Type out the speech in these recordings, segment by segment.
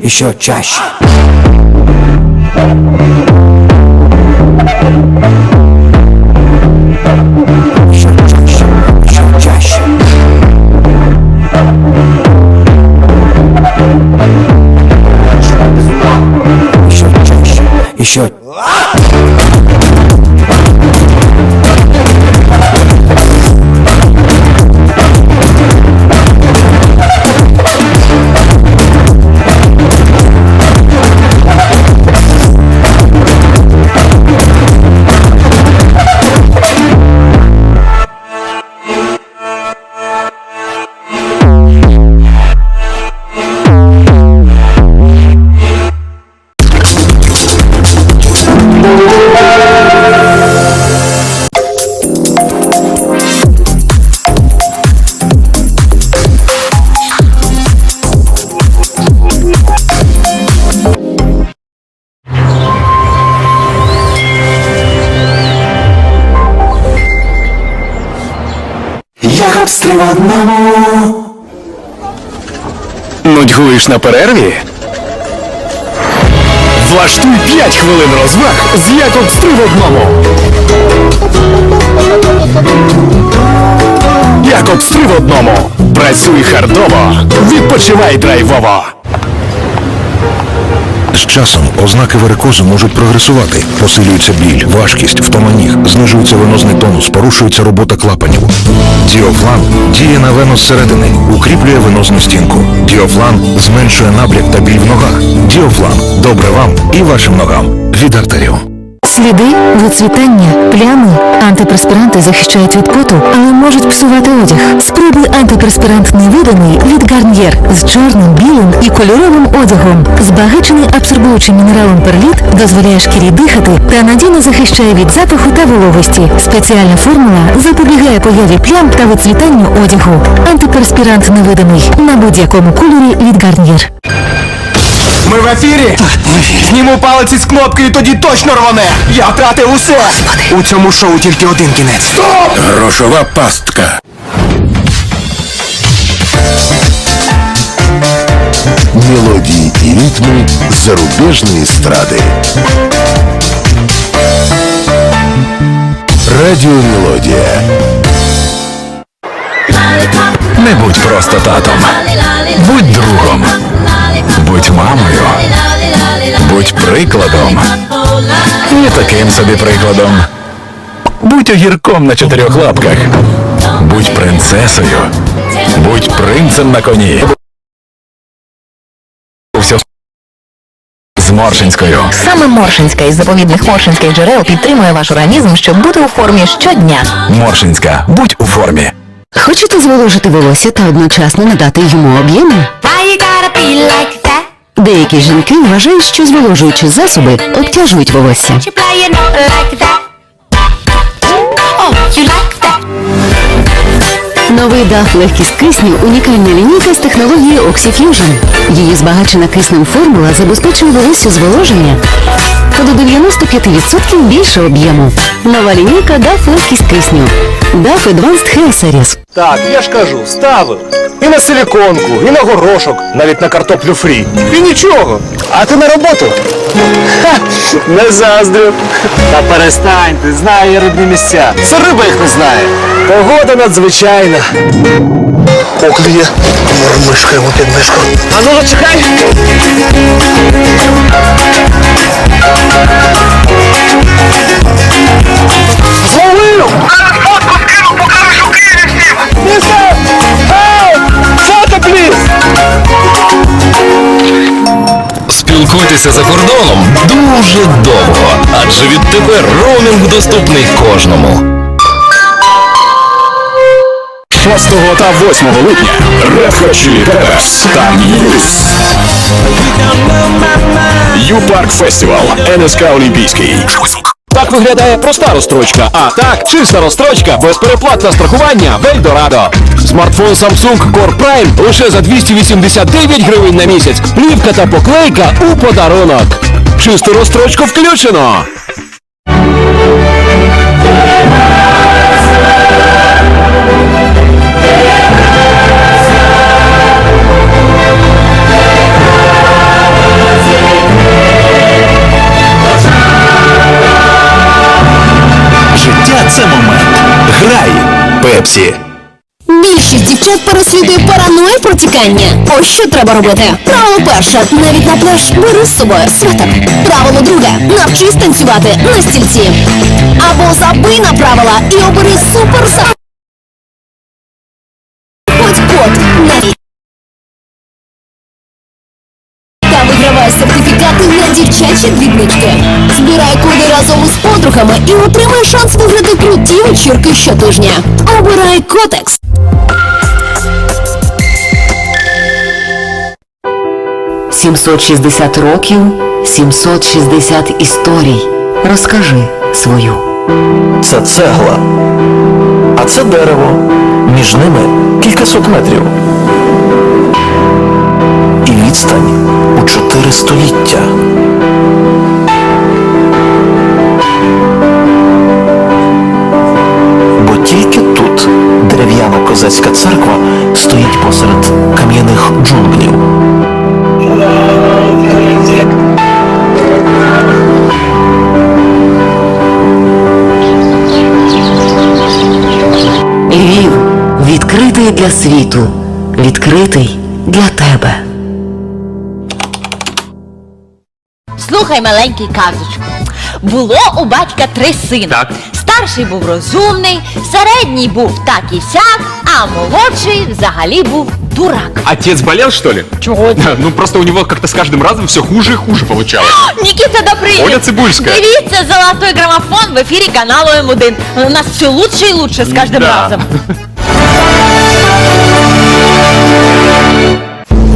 еще чаще? Еще еще Як обстріл одному Нудьгуєш на перерві? Влаштуй 5 хвилин розваг з Якоб Стрив одному. Якоб Стрив одному. Працюй хардово, відпочивай драйвово. З часом ознаки варикозу можуть прогресувати. Посилюється біль, важкість, втома ніг, знижується венозний тонус, порушується робота клапанів. Діофлан діє на вену зсередини, укріплює венозну стінку. Діофлан зменшує набряк та біль в ногах. Діофлан добре вам і вашим ногам. Від артеріум. Сліди, вицвітання, плями. Антипреспиранти захищають від поту, але можуть псувати одяг. Спробуй антипреспирант невиданий від Гарньєр з чорним, білим і кольоровим одягом. Збагачений абсорбуючим мінералом перліт дозволяє шкірі дихати та надійно захищає від запаху та вологості. Спеціальна формула запобігає появі плям та вицвітанню одягу. Антиперспірант невидимий на будь-якому кольорі від Гарньєр. Ми в ефірі? Зніму палець із кнопки і тоді точно рване! Я втратив усе! У цьому шоу тільки один кінець. Стоп! Грошова пастка. Мелодии и ритмы зарубежной эстрады. Радиомелодия. Не будь просто татом. Будь другом. Будь мамою. Будь прикладом. І таким собі прикладом. Будь огірком на чотирьох лапках. Будь принцесою. Будь принцем на коні. З Моршинською. Саме Моршинська із заповідних моршинських джерел підтримує ваш організм, щоб бути у формі щодня. Моршинська. Будь у формі. Хочете зволожити волосся та одночасно надати йому об'єму? Why you gotta be like? Деякі жінки вважають, що зволожуючі засоби обтяжують волосся. Новий дах легкість кисню унікальна лінійка з технологією OxyFusion. Її збагачена киснем формула забезпечує волосся зволоження та до 95% більше об'єму. Нова лінійка DAF легкість кисню. DAF Advanced Hair Series. Так, я ж кажу, ставив. І на силіконку, і на горошок, навіть на картоплю фрі. І нічого. А ти на роботу? Ха, не заздрю. Та перестань, ти знає рідні місця. Це риба їх не знає. Погода надзвичайна. Окліє. Мишкаємо під мишку. А ну зачекай. Спілкуйтеся за кордоном дуже довго, адже відтепер роумінг доступний кожному. 6 та 8 липня Red Hot Chili та Muse. Ю-Парк Фестивал, НСК Олімпійський. Та Так виглядає проста розстрочка. А так, чиста розстрочка, безпереплатне страхування в Ельдорадо. Смартфон Samsung Core Prime лише за 289 гривень на місяць. Плівка та поклейка у подарунок. Чисту розстрочку включено. Це момент. Грай. Пепсі. Більшість дівчат переслідує параною протікання. Ось що треба робити. Правило перше. Навіть на пляж бери з собою свитер. Правило друге. Навчись танцювати на стільці. Або забий на правила і обери супер дівчачі дрібнички. Збирай коди разом із подругами і отримай шанс виграти круті вечірки щотижня. Обирай Котекс. Сімсот шістдесят років, 760 історій. Розкажи свою. Це цегла, а це дерево. Між ними кількасот метрів. І відстань у чотири століття. Козацька церква стоїть посеред кам'яних джунглів. Львів відкритий для світу, відкритий для тебе. Слухай, маленький казочку. Було у батька три сина. Так. Старший був розумний, середній був так і сяк, а молодший взагалі був дурак. Отец болел, что ли? Чого? Ну просто у него как-то с каждым разом все хуже и хуже получалось. Нікіта Добринін. Оля Цибульська. Дивіться золотой грамофон в ефірі каналу М1. У нас все лучше і лучше з кожним Да. разом.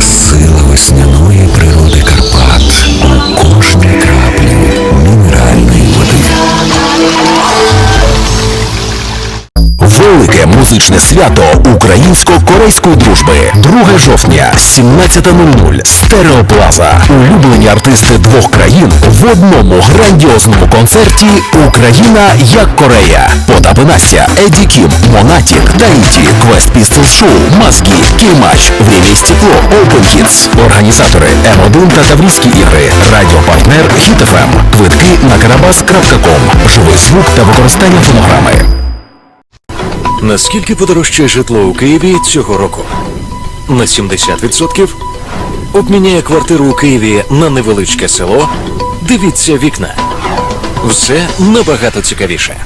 Сила весняної музичне свято українсько-корейської дружби. 2 жовтня, 17.00. Стереоплаза. Улюблені артисти двох країн в одному грандіозному концерті Україна як Корея. Настя, Еді Кім, Монатік, Таїті, Квест Пістол Шоу, Мазгі, Кімач, Время і стекло, Open Hits. Організатори М1 та Таврійські ігри. Радіопартнер Hit FM. Квитки на karabas.com. Живий звук та використання фонограми. Наскільки подорожчає житло у Києві цього року? На 70%? Обміняє квартиру у Києві на невеличке село? Дивіться вікна. Все набагато цікавіше.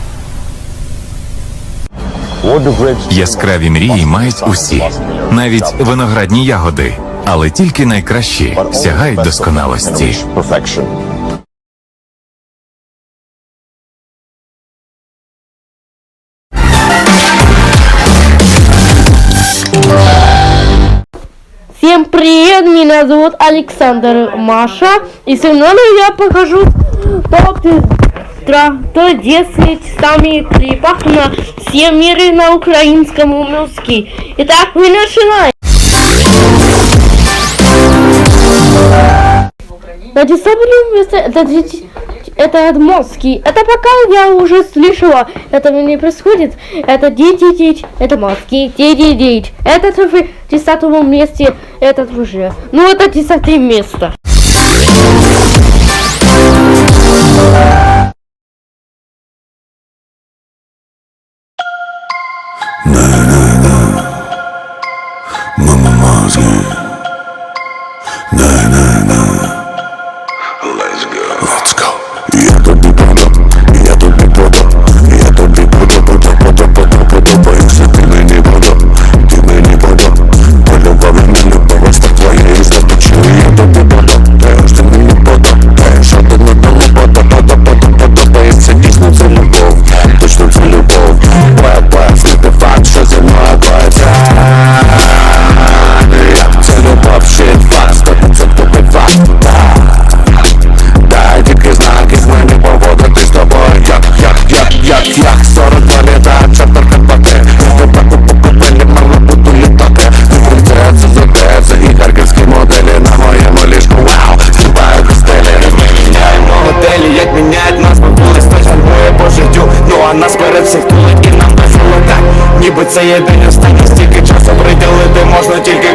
Яскраві мрії мають усі, навіть виноградні ягоди, але тільки найкращі сягають досконалості. Всем привет, меня зовут Александр Маша, и сегодня я покажу топ топ-10 самых клипах на все миры на украинском языке. Итак, мы начинаем. На десятом месте это, дети- это пока я уже слышала. Это не происходит. Это дети, дети, это маски, дети, дети. Это в десятом месте. Этот уже. Ну, это десятое место. Можна тільки